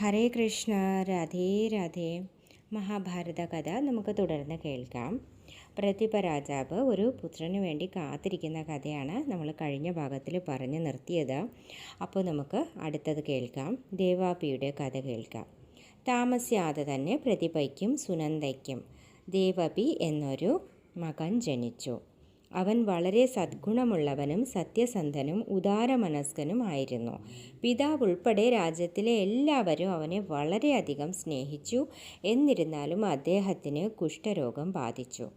ഹരേ കൃഷ്ണ രാധേ രാധേ. മഹാഭാരത കഥ നമുക്ക് തുടർന്ന് കേൾക്കാം. പ്രതിഭ രാജാവ് ഒരു പുത്രന് വേണ്ടി കാത്തിരിക്കുന്ന കഥയാണ് നമ്മൾ കഴിഞ്ഞ ഭാഗത്തിൽ പറഞ്ഞു നിർത്തിയത്. അപ്പോൾ നമുക്ക് അടുത്തത് കേൾക്കാം. ദേവാപിയുടെ കഥ കേൾക്കാം. താമസിയാതെ തന്നെ പ്രതിഭയ്ക്കും സുനന്ദയ്ക്കും. ദേവപി എന്നൊരു മകൻ ജനിച്ചു. അവൻ വളരെ സദ്ഗുണമുള്ളവനും സത്യസന്ധനും ഉദാരമനസ്കനും ആയിരുന്നു. പിതാവ് ഉൾപ്പെടെ രാജ്യത്തിലെ എല്ലാവരും അവനെ വളരെയധികം സ്നേഹിച്ചു എന്നിരുന്നാലും അദ്ദേഹത്തിന് കുഷ്ഠരോഗം ബാധിച്ചു.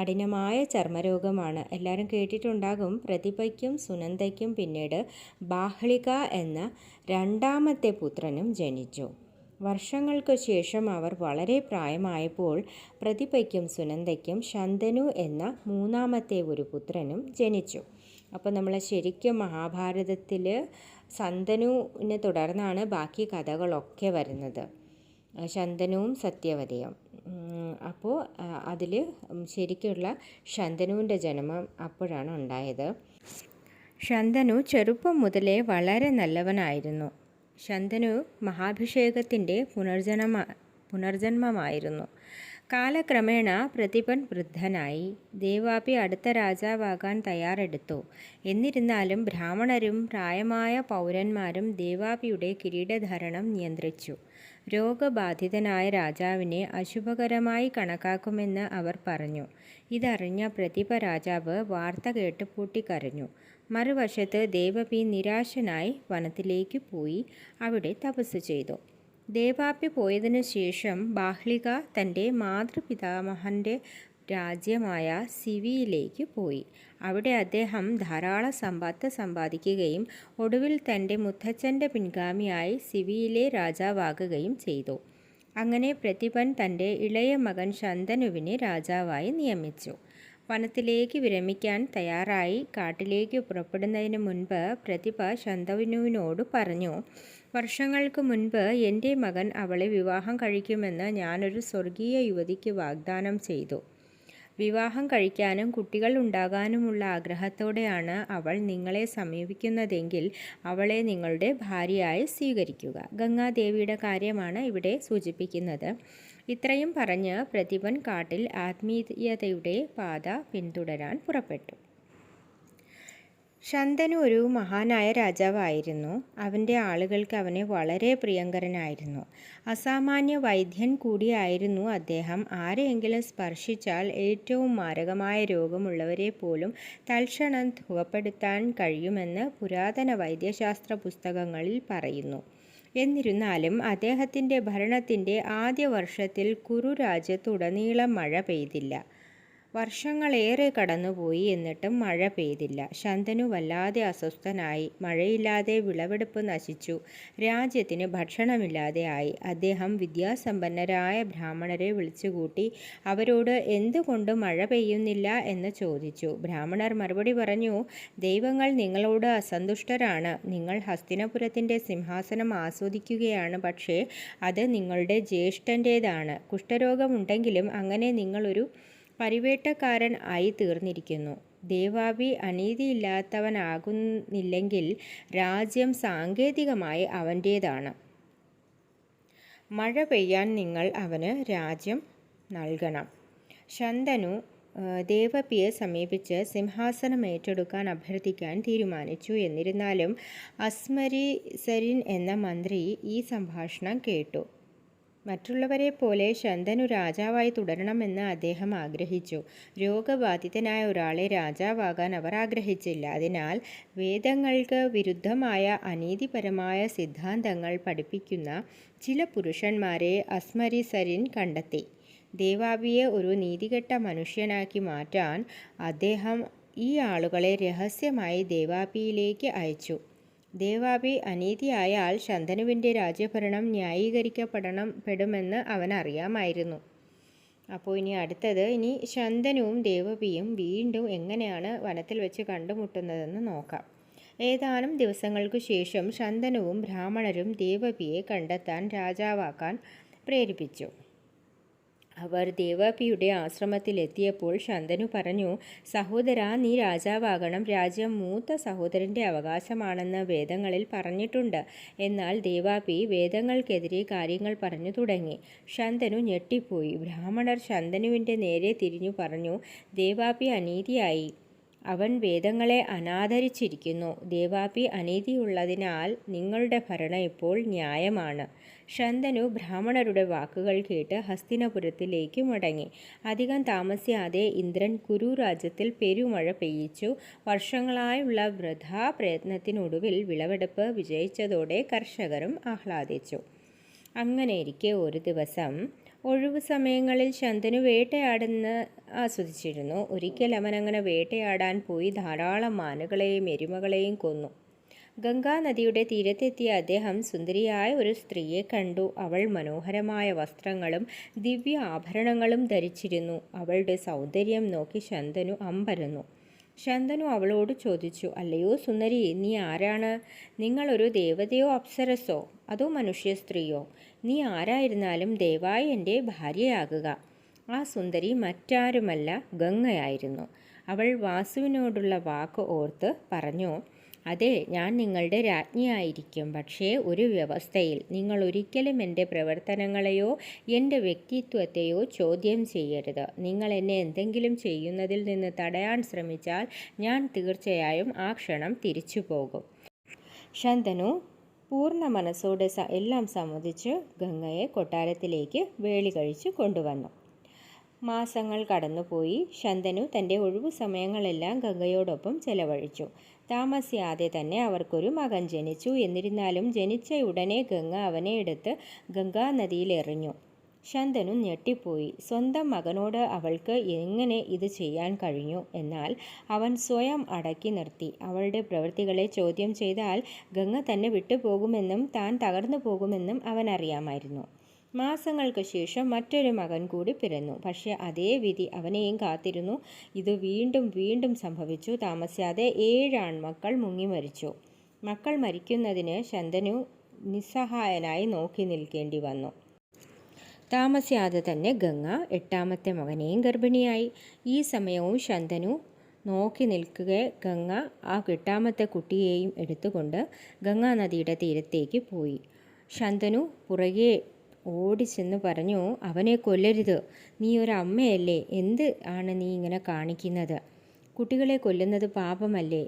കഠിനമായ ചർമ്മരോഗമാണ്. എല്ലാവരും കേട്ടിട്ടുണ്ടാകും. പ്രതിഭയ്ക്കും സുനന്ദയ്ക്കും പിന്നീട് ബാഹ്ലിക എന്ന രണ്ടാമത്തെ പുത്രനും ജനിച്ചു. വർഷങ്ങൾക്ക് ശേഷം അവർ വളരെ പ്രായമായപ്പോൾ പ്രതിഭയ്ക്കും സുനന്ദയ്ക്കും ശന്തനു എന്ന മൂന്നാമത്തെ ഒരു പുത്രനും ജനിച്ചു. അപ്പോൾ നമ്മൾ ശരിക്കും മഹാഭാരതത്തിൽ ശന്തനുവിനെ തുടർന്നാണ് ബാക്കി കഥകളൊക്കെ വരുന്നത്. ശന്തനുവും സത്യവതയും. അപ്പോൾ അതിൽ ശരിക്കുള്ള ശന്തനുവിന്റെ ജന്മം അപ്പോഴാണ് ഉണ്ടായത്. ശന്തനു ചെറുപ്പം മുതലേ വളരെ നല്ലവനായിരുന്നു. ശന്തനു മഹാഭിഷേകത്തിന്റെ പുനർജന്മ പുനർജന്മമായിരുന്നു. കാലക്രമേണ പ്രതിപൻ വൃദ്ധനായി. ദേവാപി അടുത്ത രാജാവാകാൻ തയ്യാറെടുത്തു. എന്നിരുന്നാലും ബ്രാഹ്മണരും പ്രായമായ പൗരന്മാരും ദേവാപിയുടെ കിരീടധാരണം നിയന്ത്രിച്ചു. രോഗബാധിതനായ രാജാവിനെ അശുഭകരമായി കണക്കാക്കുമെന്ന് അവർ പറഞ്ഞു. ഇതറിഞ്ഞ പ്രതിഭ രാജാവ് വാർത്ത കേട്ട് പൊട്ടിക്കരഞ്ഞു. മറുവശത്ത് ദേവപി നിരാശനായി വനത്തിലേക്ക് പോയി അവിടെ തപസ് ചെയ്തു. ദേവാപ്പി പോയതിനു ശേഷം ബാഹ്ലിക തന്റെ മാതൃപിതാമഹന്റെ രാജ്യമായ സിവിയിലേക്ക് പോയി. അവിടെ അദ്ദേഹം ധാരാളം സമ്പത്ത് സമ്പാദിക്കുകയും ഒടുവിൽ തന്റെ മുത്തച്ഛന്റെ പിൻഗാമിയായി സിവിയിലെ രാജാവാകുകയും ചെയ്തു. അങ്ങനെ പ്രതിഭൻ തന്റെ ഇളയ മകൻ ശന്തനുവിനെ രാജാവായി നിയമിച്ചു. വനത്തിലേക്ക് വിരമിക്കാൻ തയ്യാറായി കാട്ടിലേക്ക് പുറപ്പെടുന്നതിന് മുൻപ് പ്രതിഭ ശന്തവിനുവിനോട് പറഞ്ഞു വർഷങ്ങൾക്ക് മുൻപ് എന്റെ മകൻ അവളെ വിവാഹം കഴിക്കുമെന്ന് ഞാനൊരു സ്വർഗീയ യുവതിക്ക് വാഗ്ദാനം ചെയ്തു. വിവാഹം കഴിക്കാനും കുട്ടികൾ ഉണ്ടാകാനുമുള്ള ആഗ്രഹത്തോടെയാണ് അവൾ നിങ്ങളെ സമീപിക്കുന്നതെങ്കിൽ അവളെ നിങ്ങളുടെ ഭാര്യയായി സ്വീകരിക്കുക. ഗംഗാദേവിയുടെ കാര്യമാണ് ഇവിടെ സൂചിപ്പിക്കുന്നത്. ഇത്രയും പറഞ്ഞ് പ്രതിഭൻ കാട്ടിൽ ആത്മീയതയുടെ പാത പിന്തുടരാൻ പുറപ്പെട്ടു. ശന്തനു ഒരു മഹാനായ രാജാവായിരുന്നു. അവന്റെ ആളുകൾക്ക് അവനെ വളരെ പ്രിയങ്കരനായിരുന്നു. അസാമാന്യ വൈദ്യൻ കൂടിയായിരുന്നു അദ്ദേഹം. ആരെയെങ്കിലും സ്പർശിച്ചാൽ ഏറ്റവും മാരകമായ രോഗമുള്ളവരെ പോലും തൽക്ഷണം സുഖപ്പെടുത്താൻ കഴിയുമെന്ന് പുരാതന വൈദ്യശാസ്ത്ര പുസ്തകങ്ങളിൽ പറയുന്നു. എന്നിരുന്നാലും അദ്ദേഹത്തിന്റെ ഭരണത്തിന്റെ ആദ്യ വർഷത്തിൽ കുരു രാജ്യത്തുടനീളം മഴ പെയ്തില്ല. വർഷങ്ങളേറെ കടന്നുപോയി എന്നിട്ടും മഴ പെയ്തില്ല. ശന്തനു വല്ലാതെ അസ്വസ്ഥനായി. മഴയില്ലാതെ വിളവെടുപ്പ് നശിച്ചു. രാജ്യത്തിന് ഭക്ഷണമില്ലാതെ ആയി. അദ്ദേഹം വിദ്യാസമ്പന്നരായ ബ്രാഹ്മണരെ വിളിച്ചുകൂട്ടി അവരോട് എന്തുകൊണ്ട് മഴ പെയ്യുന്നില്ല എന്ന് ചോദിച്ചു. ബ്രാഹ്മണർ മറുപടി പറഞ്ഞു ദൈവങ്ങൾ നിങ്ങളോട് അസന്തുഷ്ടരാണ്. നിങ്ങൾ ഹസ്തിനപുരത്തിന്റെ സിംഹാസനം ആസ്വദിക്കുകയാണ്. പക്ഷേ അത് നിങ്ങളുടെ ജ്യേഷ്ഠന്റേതാണ് കുഷ്ഠരോഗമുണ്ടെങ്കിലും അങ്ങനെ നിങ്ങളൊരു പരിവേട്ടക്കാരൻ ആയി തീർന്നിരിക്കുന്നു. ദേവാബി അനീതിയില്ലാത്തവനാകുന്നില്ലെങ്കിൽ രാജ്യം സാങ്കേതികമായി അവന്റേതാണ് മഴ പെയ്യാൻ നിങ്ങൾ അവന് രാജ്യം നൽകണം. ശന്തനു ദേവപിയെ സമീപിച്ച് സിംഹാസനം ഏറ്റെടുക്കാൻ അഭ്യർത്ഥിക്കാൻ തീരുമാനിച്ചു. എന്നിരുന്നാലും അസ്മരിസരിൻ എന്ന മന്ത്രി ഈ സംഭാഷണം കേട്ടു. മറ്റുള്ളവരെ പോലെ ശന്തനു രാജാവായി തുടരണമെന്ന് അദ്ദേഹം ആഗ്രഹിച്ചു. രോഗബാധിതനായ ഒരാളെ രാജാവാകാൻ അവർ ആഗ്രഹിച്ചില്ല. അതിനാൽ വേദങ്ങൾക്ക് വിരുദ്ധമായ അനീതിപരമായ സിദ്ധാന്തങ്ങൾ പഠിപ്പിക്കുന്ന ചില പുരുഷന്മാരെ അസ്മരിസരിൻ കണ്ടെത്തി. ദേവാബിയെ ഒരു നീതികെട്ട മനുഷ്യനാക്കി മാറ്റാൻ അദ്ദേഹം ഈ ആളുകളെ രഹസ്യമായി ദേവാബിയിലേക്ക് അയച്ചു. ദേവാബി അനീതിയായാൽ ശന്തനുവിന്റെ രാജ്യഭരണം ന്യായീകരിക്കപ്പെടണം പെടുമെന്ന് അവൻ അറിയാമായിരുന്നു അപ്പോൾ ഇനി അടുത്തത് ഇനി ശന്തനുവും ദേവപിയും വീണ്ടും എങ്ങനെയാണ് വനത്തിൽ വെച്ച് കണ്ടുമുട്ടുന്നതെന്ന് നോക്കാം. ഏതാനും ദിവസങ്ങൾക്കു ശേഷം ശന്തനുവും ബ്രാഹ്മണരും ദേവപിയെ കണ്ടെത്താൻ രാജാവാക്കാൻ പ്രേരിപ്പിച്ചു. അവർ ദേവാപിയുടെ ആശ്രമത്തിലെത്തിയപ്പോൾ ശന്തനു പറഞ്ഞു സഹോദര നീ രാജാവാകണം. രാജ്യം മൂത്ത സഹോദരന്റെ അവകാശമാണെന്ന് വേദങ്ങളിൽ പറഞ്ഞിട്ടുണ്ട്. എന്നാൽ ദേവാപി വേദങ്ങൾക്കെതിരെ കാര്യങ്ങൾ പറഞ്ഞു തുടങ്ങി. ശന്തനു ഞെട്ടിപ്പോയി. ബ്രാഹ്മണർ ശന്തനുവിന്റെ നേരെ തിരിഞ്ഞു പറഞ്ഞു ദേവാപി അനീതിയായി. അവൻ വേദങ്ങളെ അനാദരിച്ചിരിക്കുന്നു. ദേവാപി അനീതിയുള്ളതിനാൽ നിങ്ങളുടെ ഭരണം ഇപ്പോൾ ന്യായമാണ്. ശന്തനു ബ്രാഹ്മണരുടെ വാക്കുകൾ കേട്ട് ഹസ്തിനപുരത്തിലേക്ക് മടങ്ങി. അധികം താമസിയാതെ ഇന്ദ്രൻ കുരു രാജ്യത്തിൽ പെരുമഴ പെയ്യിച്ചു. വർഷങ്ങളായുള്ള വൃഥാ പ്രയത്നത്തിനൊടുവിൽ വിളവെടുപ്പ് വിജയിച്ചതോടെ കർഷകരും ആഹ്ലാദിച്ചു. അങ്ങനെയിരിക്കെ ഒരു ദിവസം ഒഴിവു സമയങ്ങളിൽ ശന്തനു വേട്ടയാടുന്ന ആസ്വദിച്ചിരുന്നു. ഒരിക്കൽ അവൻ അങ്ങനെ വേട്ടയാടാൻ പോയി ധാരാളം മാനുകളെയും എരുമകളെയും കൊന്നു. ഗംഗാനദിയുടെ തീരത്തെത്തിയ അദ്ദേഹം സുന്ദരിയായ ഒരു സ്ത്രീയെ കണ്ടു. അവൾ മനോഹരമായ വസ്ത്രങ്ങളും ദിവ്യ ആഭരണങ്ങളും ധരിച്ചിരുന്നു. അവളുടെ സൗന്ദര്യം നോക്കി ശന്തനു അമ്പരന്നു. ശന്തനു അവളോട് ചോദിച്ചു അല്ലയോ സുന്ദരി നീ ആരാണ്? നിങ്ങളൊരു ദേവതയോ അപ്സരസോ? അതോ മനുഷ്യ സ്ത്രീയോ നീ ആരായിരുന്നാലും ദയവായി എന്റെ ഭാര്യയാകുക. ആ സുന്ദരി മറ്റാരുമല്ല ഗംഗയായിരുന്നു. അവൾ വാസുവിനോടുള്ള വാക്ക് ഓർത്ത് പറഞ്ഞു അതെ ഞാൻ നിങ്ങളുടെ രാജ്ഞിയായിരിക്കും. പക്ഷേ ഒരു വ്യവസ്ഥയിൽ നിങ്ങൾ ഒരിക്കലും എന്റെ പ്രവർത്തനങ്ങളെയോ എന്റെ വ്യക്തിത്വത്തെയോ ചോദ്യം ചെയ്യരുത്. നിങ്ങൾ എന്നെ എന്തെങ്കിലും ചെയ്യുന്നതിൽ നിന്ന് തടയാൻ ശ്രമിച്ചാൽ ഞാൻ തീർച്ചയായും ആ ക്ഷണം തിരിച്ചു പോകും. ശന്തനു പൂർണ മനസ്സോടെ എല്ലാം സമ്മതിച്ച് ഗംഗയെ കൊട്ടാരത്തിലേക്ക് വേളി കഴിച്ച് കൊണ്ടുവന്നു. മാസങ്ങൾ കടന്നുപോയി. ശന്തനു തന്റെ ഒഴിവു സമയങ്ങളെല്ലാം ഗംഗയോടൊപ്പം ചെലവഴിച്ചു. താമസിയാതെ തന്നെ അവർക്കൊരു മകൻ ജനിച്ചു. എന്നിരുന്നാലും ജനിച്ച ഉടനെ ഗംഗ അവനെ എടുത്ത് ഗംഗാനദിയിൽ എറിഞ്ഞു ശന്തനു ഞെട്ടിപ്പോയി. സ്വന്തം മകനോട് അവൾക്ക് എങ്ങനെ ഇത് ചെയ്യാൻ കഴിഞ്ഞു? എന്നാൽ അവൻ സ്വയം അടക്കി നിർത്തി. അവളുടെ പ്രവൃത്തികളെ ചോദ്യം ചെയ്താൽ ഗംഗ തന്നെ വിട്ടുപോകുമെന്നും താൻ തകർന്നു പോകുമെന്നും അവൻ അറിയാമായിരുന്നു മാസങ്ങൾക്ക് ശേഷം മറ്റൊരു മകൻ കൂടി പിറന്നു. പക്ഷേ അതേ വിധി അവനെയും കാത്തിരുന്നു. ഇത് വീണ്ടും വീണ്ടും സംഭവിച്ചു. താമസിയാതെ ഏഴ് ആൺമക്കൾ മുങ്ങി മരിച്ചു. മക്കൾ മരിക്കുന്നതിന് ശന്തനു നിസ്സഹായനായി നോക്കി നിൽക്കേണ്ടി വന്നു. താമസിയാതെ തന്നെ ഗംഗ എട്ടാമത്തെ മകനെയും ഗർഭിണിയായി. ഈ സമയവും ശന്തനു നോക്കി നിൽക്കുക ഗംഗ ആ എട്ടാമത്തെ കുട്ടിയെയും എടുത്തുകൊണ്ട് ഗംഗാനദിയുടെ തീരത്തേക്ക് പോയി. ശന്തനു പുറകെ ഓടിച്ചെന്ന് പറഞ്ഞു അവനെ കൊല്ലരുത്. നീ ഒരു അമ്മയല്ലേ എന്ത് ആണ് നീ ഇങ്ങനെ കാണിക്കുന്നത്? കുട്ടികളെ കൊല്ലുന്നത് പാപമല്ലേ?